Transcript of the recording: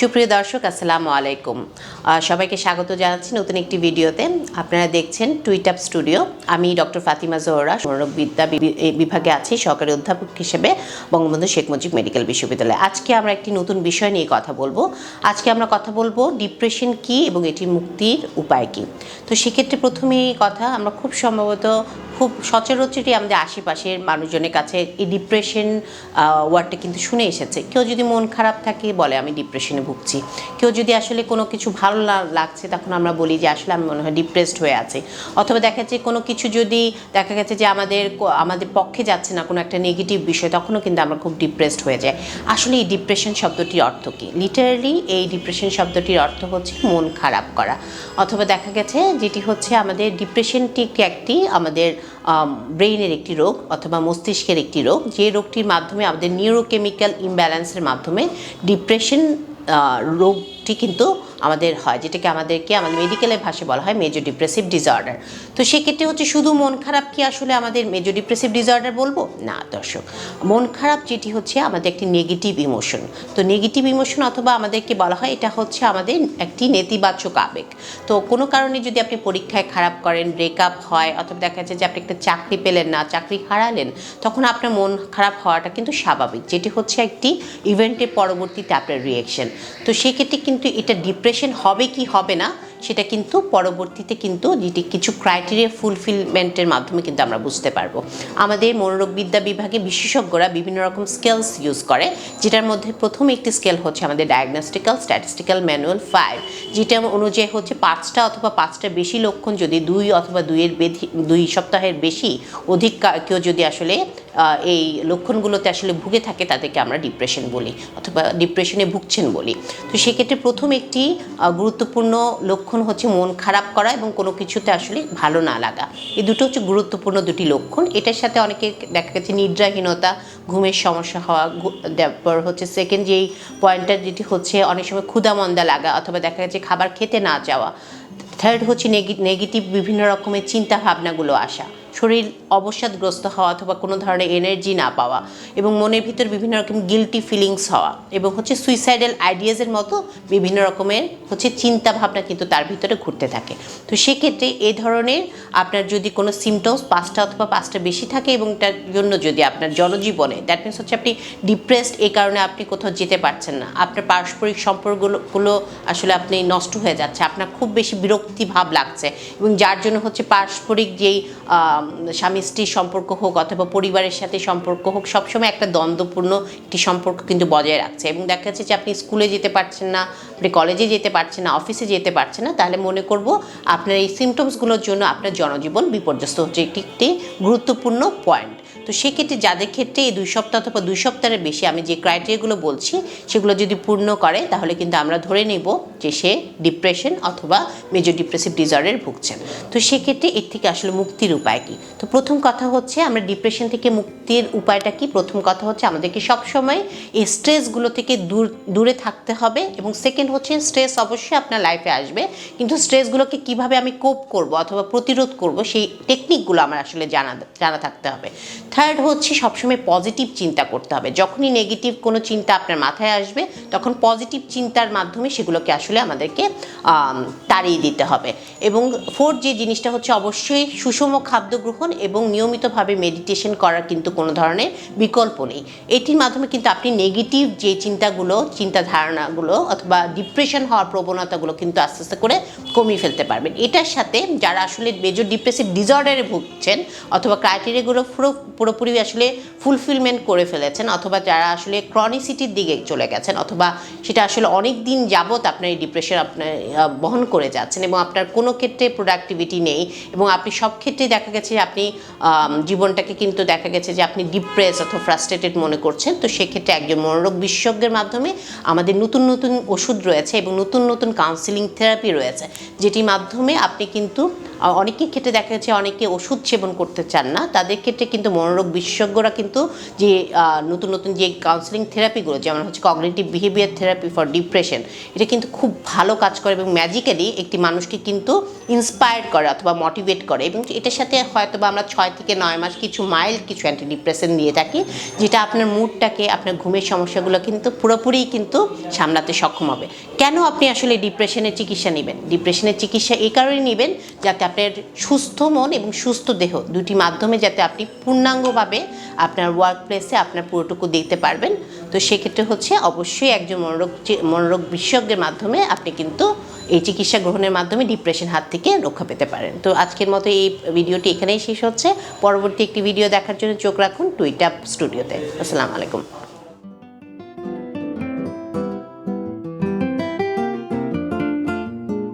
সুপ্রিয় দর্শক, আসসালামু আলাইকুম। সবাইকে স্বাগত জানাচ্ছি নতুন একটি ভিডিওতে। আপনারা দেখছেন টুইটাপ স্টুডিও। আমি ডক্টর ফাতিমা জোহরা বিদ্যা বিভাগে আছি, সহকারী অধ্যাপক হিসেবে বঙ্গবন্ধু শেখ মুজিব মেডিকেল বিশ্ববিদ্যালয়। আজকে আমরা একটি নতুন বিষয় নিয়ে কথা বলব। আজকে আমরা কথা বলব ডিপ্রেশন কি এবং এটি মুক্তির উপায় কি। তো সেক্ষেত্রে প্রথমেই কথা, আমরা খুব সম্ভবত খুব সচরাচরই আমাদের আশেপাশের মানুষজনের কাছে এই ডিপ্রেশন ওয়ার্ডটা কিন্তু শুনে এসেছে। কেউ যদি মন খারাপ থাকে, বলে, আমি ডিপ্রেশনে ভুগছি। কেউ যদি আসলে কোনো কিছু ভালো লাগছে, তখন আমরা বলি যে, আসলে আমি মনে হয় ডিপ্রেসড হয়ে আছে। অথবা দেখা যাচ্ছে কোনো কিছু যদি দেখা গেছে যে, আমাদের আমাদের পক্ষে যাচ্ছে না কোনো একটা নেগেটিভ বিষয়, তখনও কিন্তু আমরা খুব ডিপ্রেসড হয়ে যাই। আসলে এই ডিপ্রেশন শব্দটির অর্থ কী? লিটারালি এই ডিপ্রেশন শব্দটির অর্থ হচ্ছে মন খারাপ করা। অথবা দেখা গেছে, যেটি হচ্ছে আমাদের ডিপ্রেশনটি একটি, আমাদের ব্রেইনের একটি রোগ অথবা মস্তিষ্কের একটি রোগ। যে রোগটির মাধ্যমে আমাদের নিউরোকেমিক্যাল ইমব্যালেন্সের মাধ্যমে ডিপ্রেশন রোগটি কিন্তু আমাদের হয়, যেটাকে আমাদেরকে আমাদের মেডিকেলের ভাষায় বলা হয় মেজর ডিপ্রেসিভ ডিসঅর্ডার তো সেক্ষেত্রে হচ্ছে শুধু মন খারাপ কি আসলে আমাদের মেজর ডিপ্রেসিভ ডিসঅর্ডার বলব? না, দর্শক। মন খারাপ যেটি হচ্ছে আমাদের একটি নেগেটিভ ইমোশন তো নেগেটিভ ইমোশন অথবা আমাদেরকে বলা হয় এটা হচ্ছে আমাদের একটি নেতিবাচক আবেগ। তো কোনো কারণে যদি আপনি পরীক্ষায় খারাপ করেন ব্রেকআপ হয়, অথবা দেখা যাচ্ছে যে আপনি একটা চাকরি পেলেন না, চাকরি হারালেন, তখন আপনার মন খারাপ হওয়াটা কিন্তু স্বাভাবিক। যেটি হচ্ছে একটি ইভেন্টের পরবর্তীতে আপনার রিয়েকশন তো সেক্ষেত্রে কিন্তু এটা ডিপ্রেশন হবে কি হবে না, সেটা কিন্তু পরবর্তীতে কিন্তু যেটি কিছু ক্রাইটেরিয়া ফুলফিলমেন্টের মাধ্যমে কিন্তু আমরা বুঝতে পারব। আমাদের মনোরোগবিদ্যা বিভাগে বিশেষজ্ঞরা বিভিন্ন রকম স্কেলস ইউজ করে, যেটার মধ্যে প্রথম একটি স্কেল হচ্ছে আমাদের ডায়াগনস্টিক্যাল স্ট্যাটিস্টিক্যাল ম্যানুয়াল ফাইভ যেটা অনুযায়ী হচ্ছে পাঁচটা অথবা পাঁচটা বেশি লক্ষণ যদি দুই অথবা দুইয়ের বেধি, দুই সপ্তাহের বেশি অধিক কেউ যদি আসলে এই লক্ষণগুলোতে আসলে ভুগে থাকে তাদেরকে আমরা ডিপ্রেশন বলি অথবা ডিপ্রেশনে ভুগছেন বলি। তো সেক্ষেত্রে প্রথম একটি গুরুত্বপূর্ণ লক্ষণ হচ্ছে মন খারাপ করা এবং কোনো কিছুতে আসলে ভালো না লাগা। এই দুটো হচ্ছে গুরুত্বপূর্ণ দুটি লক্ষণ। এটার সাথে অনেকে দেখা গেছে নিদ্রাহীনতা, ঘুমের সমস্যা হওয়া তারপর হচ্ছে সেকেন্ড যেই পয়েন্টটা যেটি হচ্ছে অনেক সময় ক্ষুধামন্দা লাগা অথবা দেখা গেছে খাবার খেতে না যাওয়া। থার্ড হচ্ছে নেগেটিভ বিভিন্ন রকমের চিন্তা ভাবনাগুলো আসা। শরীর অবসাদগ্রস্ত হওয়া অথবা কোনো ধরনের এনার্জি না পাওয়া এবং মনের ভিতর বিভিন্ন রকম গিলটি ফিলিংস হওয়া এবং হচ্ছে সুইসাইডাল আইডিয়াজের মতো বিভিন্ন রকমের হচ্ছে চিন্তা ভাবনা কিন্তু তার ভিতরে ঘুরতে থাকে। তো সেক্ষেত্রে এ ধরনের আপনার যদি কোনো সিমটমস পাঁচটা অথবা পাঁচটা বেশি থাকে এবং তার জন্য যদি আপনার জনজীবনে দ্যাট মিনস হচ্ছে আপনি ডিপ্রেসড এই কারণে আপনি কোথাও যেতে পারছেন না, আপনার পারস্পরিক সম্পর্কগুলো আসলে আপনি নষ্ট হয়ে যাচ্ছে, আপনার খুব বেশি বিরক্তি ভাব লাগছে এবং যার জন্য হচ্ছে পারস্পরিক যেই স্বামী স্ত্রীর সম্পর্ক হোক অথবা পরিবারের সাথে সম্পর্ক হোক, সবসময় একটা দ্বন্দ্বপূর্ণ একটি সম্পর্ক কিন্তু বজায় রাখছে। এবং দেখা যাচ্ছে যে আপনি স্কুলে যেতে পারছেন না, আপনি কলেজে যেতে পারছেন না, অফিসে যেতে পারছেন না, তাহলে মনে করব আপনার এই সিমটমসগুলোর জন্য আপনার জনজীবন বিপর্যস্ত হচ্ছে। এটি একটি গুরুত্বপূর্ণ পয়েন্ট তো সেক্ষেত্রে যাদের ক্ষেত্রে এই দুই সপ্তাহ অথবা দুই সপ্তাহের বেশি আমি যে ক্রাইটেরিয়াগুলো বলছি, সেগুলো যদি পূর্ণ করে, তাহলে কিন্তু আমরা ধরে নেব যে সে ডিপ্রেশন অথবা মেজর ডিপ্রেসিভ ডিসঅর্ডারে ভুগছেন তো সেক্ষেত্রে এর থেকে আসলে মুক্তির উপায় কি তো প্রথম কথা হচ্ছে আমরা ডিপ্রেশন থেকে মুক্তির উপায়টা কি? প্রথম কথা হচ্ছে আমাদেরকে সবসময় এই স্ট্রেসগুলো থেকে দূর দূরে থাকতে হবে এবং সেকেন্ড হচ্ছে স্ট্রেস অবশ্যই আপনার লাইফে আসবে। কিন্তু স্ট্রেসগুলোকে কীভাবে আমি কোপ করব অথবা প্রতিরোধ করব সেই টেকনিকগুলো আমার আসলে জানা জানা থাকতে হবে। থার্ড হচ্ছে সবসময় পজিটিভ চিন্তা করতে হবে। যখনই নেগেটিভ কোনো চিন্তা আপনার মাথায় আসবে তখন পজিটিভ চিন্তার মাধ্যমে সেগুলোকে আসলে আমাদেরকে আম, তাড়িয়ে দিতে হবে। এবং ফোর্থ যে জিনিসটা হচ্ছে অবশ্যই সুষম খাদ্য গ্রহণ এবং নিয়মিতভাবে মেডিটেশন করার কিন্তু কোনো ধরনের বিকল্প নেই। এটির মাধ্যমে কিন্তু আপনি নেগেটিভ যে চিন্তাগুলো চিন্তা ধারণাগুলো অথবা ডিপ্রেশন হওয়ার প্রবণতাগুলো কিন্তু আস্তে আস্তে করে কমিয়ে ফেলতে পারবেন। এটার সাথে যারা আসলে মেজর ডিপ্রেসিভ ডিসঅর্ডারে ভুগছেন অথবা ক্রাইটেরিয়াগুলো পুরো, পুরোপুরি আসলে ফুলফিলমেন্ট করে ফেলেছেন অথবা যারা আসলে ক্রনিসিটির দিকে চলে গেছেন অথবা সেটা আসলে অনেক দিন যাবত আপনার এই ডিপ্রেশন আপনার বহন করে যাচ্ছেন এবং আপনার কোনো ক্ষেত্রে প্রোডাক্টিভিটি নেই এবং আপনি সব ক্ষেত্রে দেখা গেছে যে আপনি জীবনটাকে কিন্তু দেখা গেছে যে আপনি ডিপ্রেস অথবা ফ্রাস্ট্রেটেড মনে করছেন। তো সেক্ষেত্রে একজন মনোরোগ বিশেষজ্ঞের মাধ্যমে আমাদের নতুন নতুন ওষুধ রয়েছে এবং নতুন নতুন কাউন্সিলিং থেরাপি রয়েছে, যেটির মাধ্যমে আপনি কিন্তু অনেকের ক্ষেত্রে দেখা যাচ্ছে অনেকে ওষুধ সেবন করতে চান না। তাদের ক্ষেত্রে কিন্তু মনোরোগ বিশেষজ্ঞরা কিন্তু যে নতুন নতুন যে কাউন্সিলিং থেরাপিগুলো যেমন হচ্ছে cognitive behaviour therapy for depression এটা কিন্তু খুব ভালো কাজ করে এবং ম্যাজিক্যালি একটি মানুষকে কিন্তু ইন্সপায়ার করে অথবা মোটিভেট করে এবং এটার সাথে হয়তো বা আমরা ছয় থেকে নয় মাস কিছু মাইল্ড কিছু অ্যান্টি ডিপ্রেশন দিয়ে থাকি, যেটা আপনার মুডটাকে আপনার ঘুমের সমস্যাগুলো কিন্তু পুরোপুরি কিন্তু সামলাতে সক্ষম হবে। কেন আপনি আসলে ডিপ্রেশনের চিকিৎসা নেবেন? ডিপ্রেশনের চিকিৎসা এই কারণেই নেবেন যাতে আপনার সুস্থ মন এবং সুস্থ দেহ দুটি মাধ্যমে যাতে আপনি পূর্ণাঙ্গভাবে আপনার ওয়ার্ক প্লেসে আপনার পুরোটুকু দিতে পারবেন। তো সেক্ষেত্রে হচ্ছে অবশ্যই একজন মনোরোগ মনোরোগ বিশেষজ্ঞের মাধ্যমে আপনি কিন্তু এই চিকিৎসা গ্রহণের মাধ্যমে ডিপ্রেশন হাত থেকে রক্ষা পেতে পারেন। তো আজকের মতো এই ভিডিওটি এখানেই শেষ হচ্ছে। পরবর্তী একটি ভিডিও দেখার জন্য চোখ রাখুন টুইটাপ স্টুডিওতে। আসসালামু আলাইকুম।